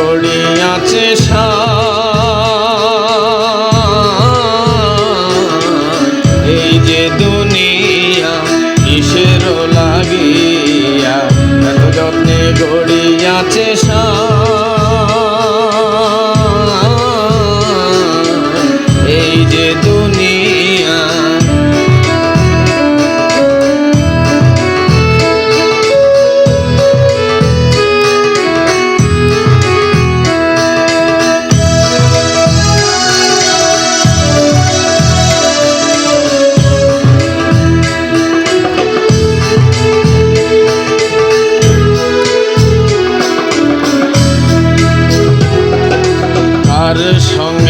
যত্নে গড়িয়াছে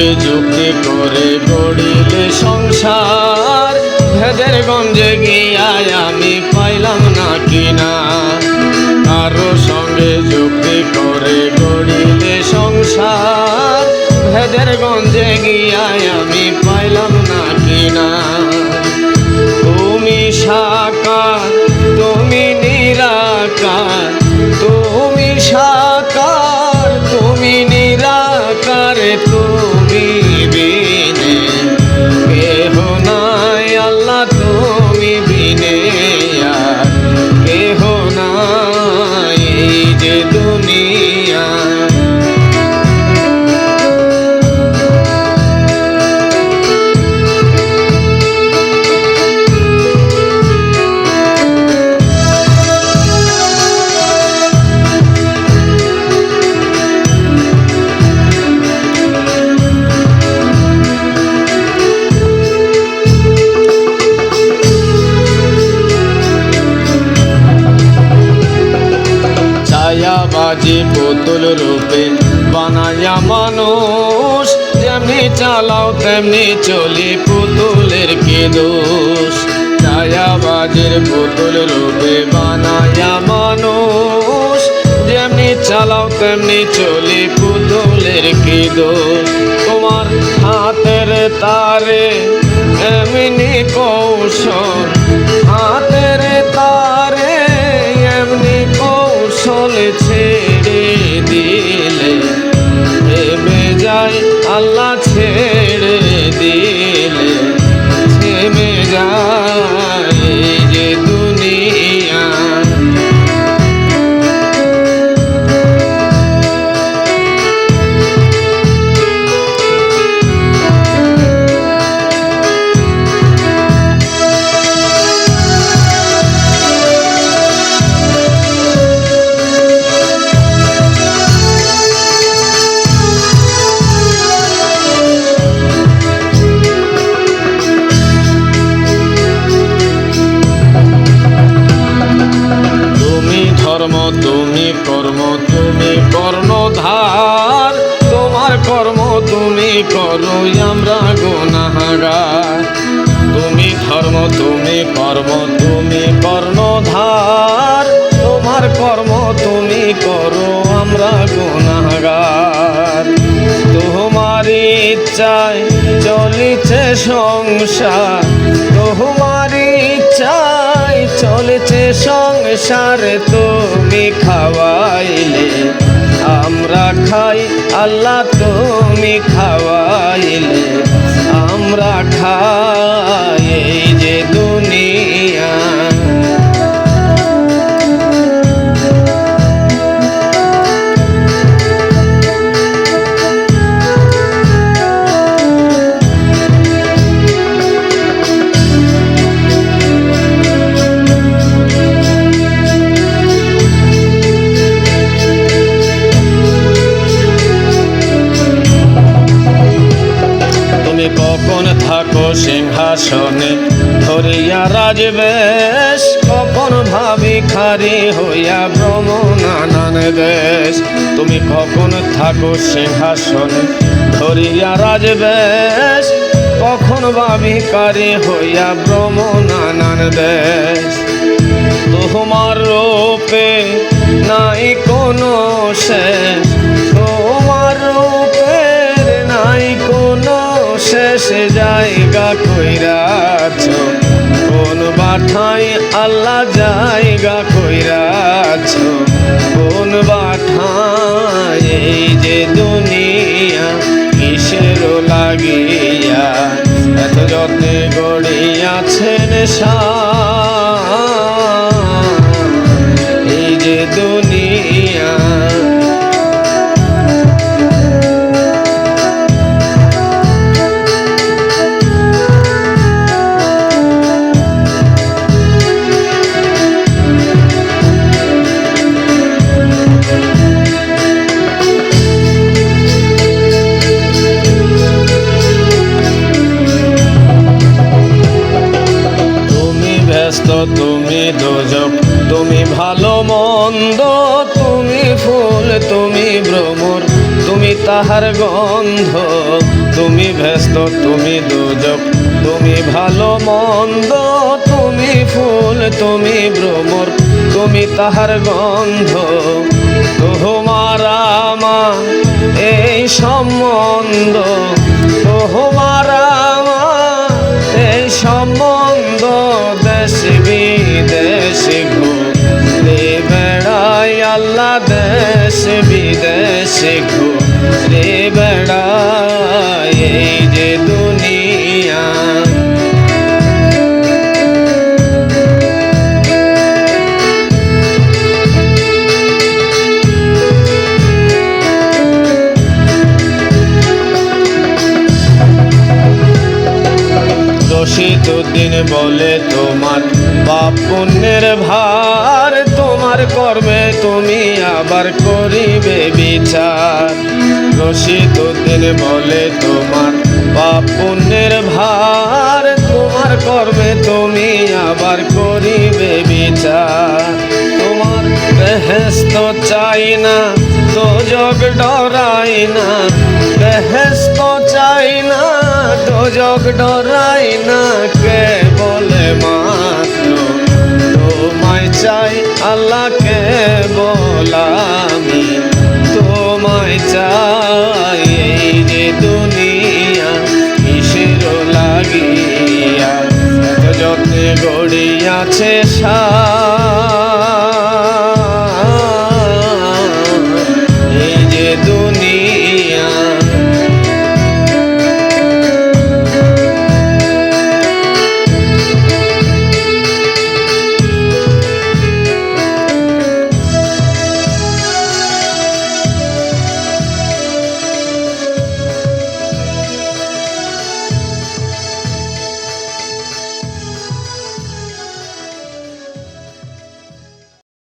সঙ্গে যুক্তি করে গড়িলে সংসার। ভেদের গঞ্জে গিয়ায় আমি পাইলাম না কিনা। আরও সঙ্গে যুক্তি করে গড়িলে সংসার। ভেদের গঞ্জে গিয়ায় আমি পাইলাম না কিনা। চালাও তেমনি চলি পুতুলের কি দোষ? ছায়াবাজের পুতুল রূপে বানায়া মানুষ। যেমনি চালাও তেমনি চলি পুতুলের কি দোষ? তোমার হাতের তারে এমনি কৌশল ধর্ম তুমি কর্ম, তুমি কর্ণধার। তোমার কর্ম, তুমি করো আমরা গুনাহাগার তুমি ধর্ম, তুমি কর্ম, তুমি কর্ণধার। তোমার কর্ম, তুমি করো আমরা গুনাহাগার তোমার ইচ্ছায় চলিছে সংসার। তোমার ইচ্ছায় চলেছে সংসার তুমি খাওয়াইলে। আমরা খাই আল্লাহ তুমি খাওয়াইলে। আমরা খাই ধরিয়া রাজবেশ কখন ভাবি খারি হইয়া ভ্রমণ নানান দেশ। তুমি কখন থাকো সিংহাসনে ধরিয়া রাজবেশ কখন ভাবি কারি হইয়া ভ্রমণ নানান দেশ। তোমার রূপে নাই কোনো শেষ। তোমার রূপের নাই কোনো শেষ জায়গা কইরাছ লাগিয়া এত যত্নে গড়িয়াছেন সা তুমি দোজক তুমি ভালো মন্দ, তুমি ফুল, তুমি ভ্রমর, তুমি তাহার গন্ধ, তুমি ব্যস্ত, তুমি দোজক তুমি ভালো মন্দ, তুমি ফুল, তুমি ভ্রমর, তুমি তাহার গন্ধ। তোমার আমার এই সম্বন্ধ তোমার বলে তোমার পুণ্যের ভার, তোমার কর্মে তুমি আবার করিবে বিচার। রশিদ উদ্দিন বলে তোমার পুণ্যের ভার, তোমার কর্মে তুমি আবার করিবে বিচার। তোমার বেহেস্ত চাই না, তো জগ ডরাই না। বেহেস্ত চাই না, তো জগ ডরাই না, কে আল্লাহকে বলামি তোমায় চাই যে দুনিয়া কিসের লাগিয়া যত গড়িয়াছে সা